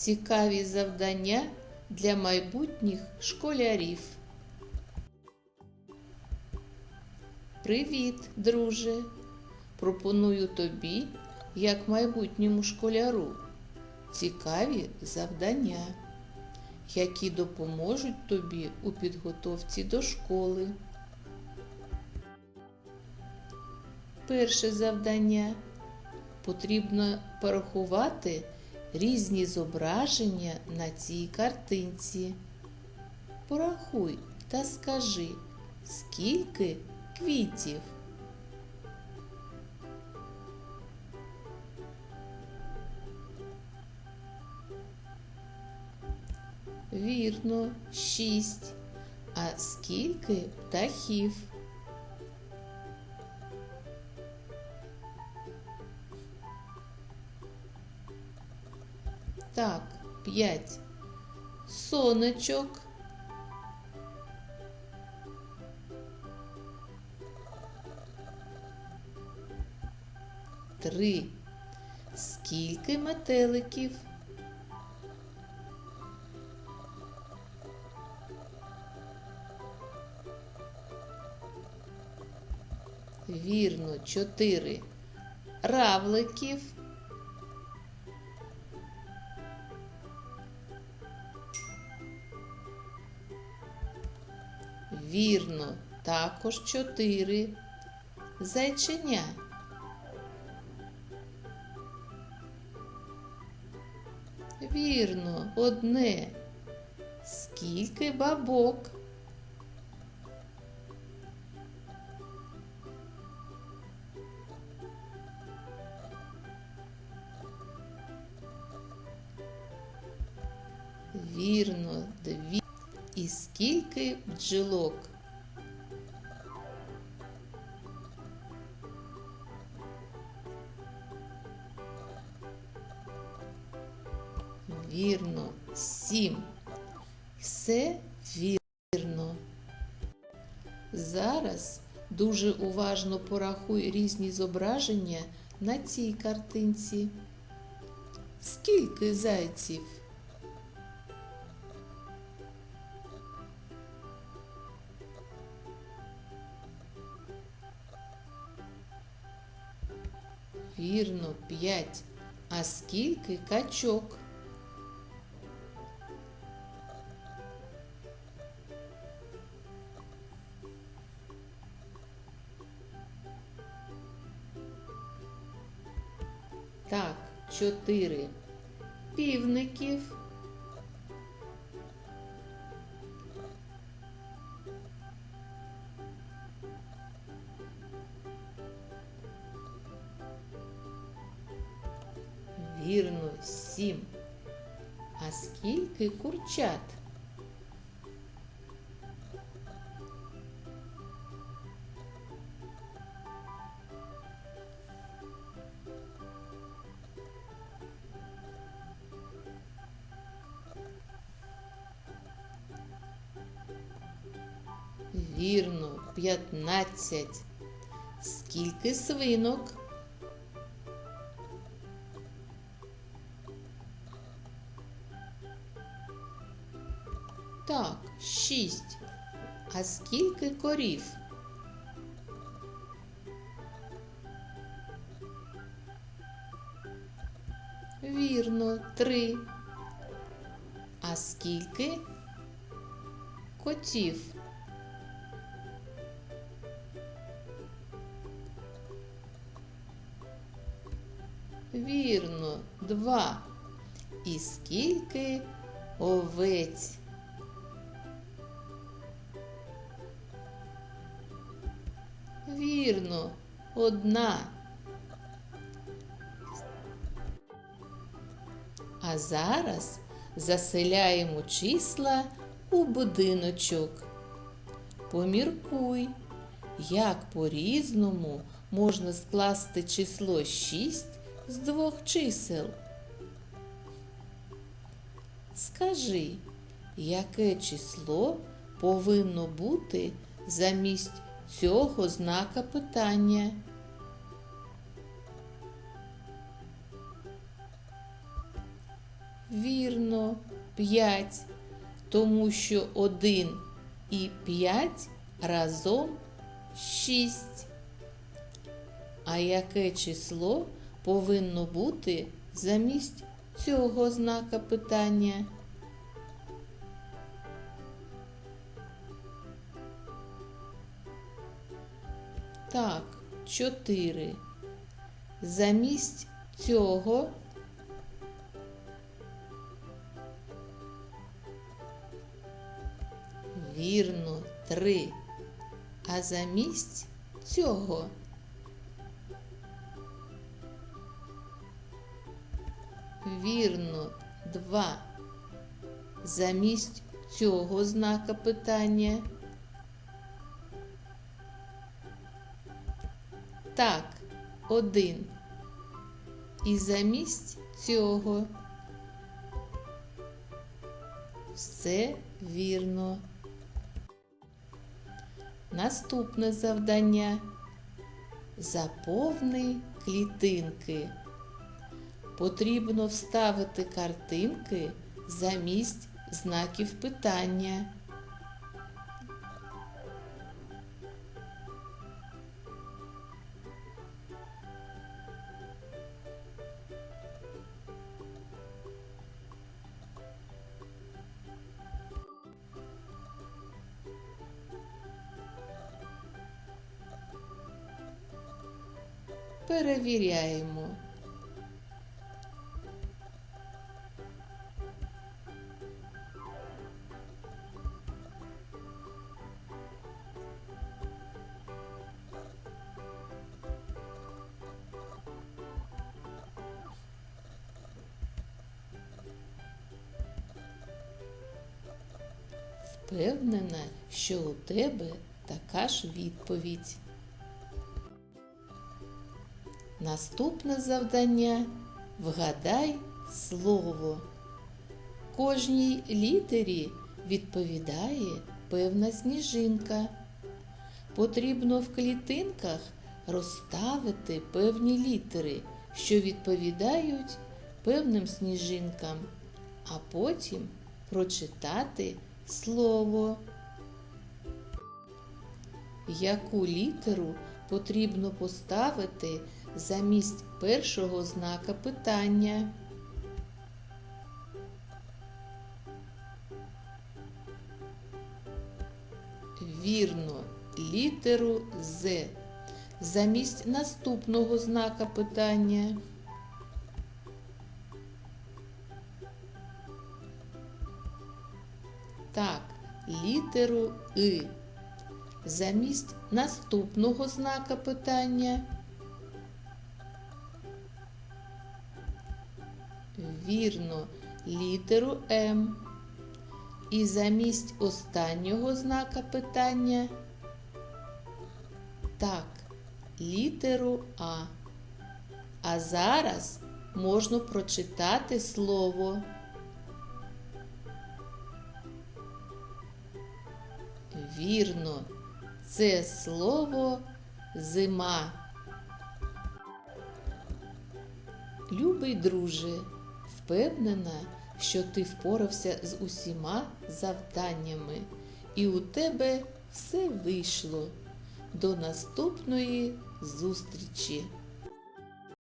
Цікаві завдання для майбутніх школярів. Привіт, друже! Пропоную тобі, як майбутньому школяру, цікаві завдання, які допоможуть тобі у підготовці до школи. Перше завдання потрібно порахувати різні зображення на цій картинці. Порахуй та скажи, скільки квітів. Вірно, шість. А скільки птахів? Так, п'ять. Сонечок. Три. Скільки метеликів? Вірно, чотири. Равликів. Вірно, також чотири. Зайченя. Вірно, одне. Скільки бабок? Вірно, дві. Скільки бджілок? Вірно, сім. Все вірно. Зараз дуже уважно порахуй різні зображення на цій картинці. Скільки зайців? Вірно, п'ять. А скільки качок? Так, чотири. Півників. Вірно, сім. А скільки курчат? Вірно, п'ятнадцять. Скільки свинок? Так, шість. А скільки корів? Вірно, три. А скільки котів? Вірно, два. І скільки овець? Вірно, одна. А зараз заселяємо числа у будиночок. Поміркуй, як по-різному можна скласти число 6 з двох чисел. Скажи, яке число повинно бути замість цього знака питання? Вірно, 5. Тому що 1 і 5 разом 6. А яке число повинно бути замість цього знака питання? Так, 4. Замість цього Вірно, 3. А замість цього Вірно, 2. Замість цього знака питання. Так, 1. І замість цього. Все вірно. Наступне завдання. Заповни клітинки. Потрібно вставити картинки замість знаків питання. Перевіряємо. Впевнена, що у тебе така ж відповідь. Наступне завдання вгадай слово. Кожній літері відповідає певна сніжинка. Потрібно в клітинках розставити певні літери, що відповідають певним сніжинкам, а потім прочитати слово. Яку літеру потрібно поставити замість першого знака питання? Вірно, літеру З. Замість наступного знака питання. Так, літеру И. Замість наступного знака питання. Вірно, літеру М. І замість останнього знака питання. Так, літеру А. А зараз можна прочитати слово. Вірно, це слово зима. Любий друже, впевнена, що ти впорався з усіма завданнями, і у тебе все вийшло. До наступної зустрічі!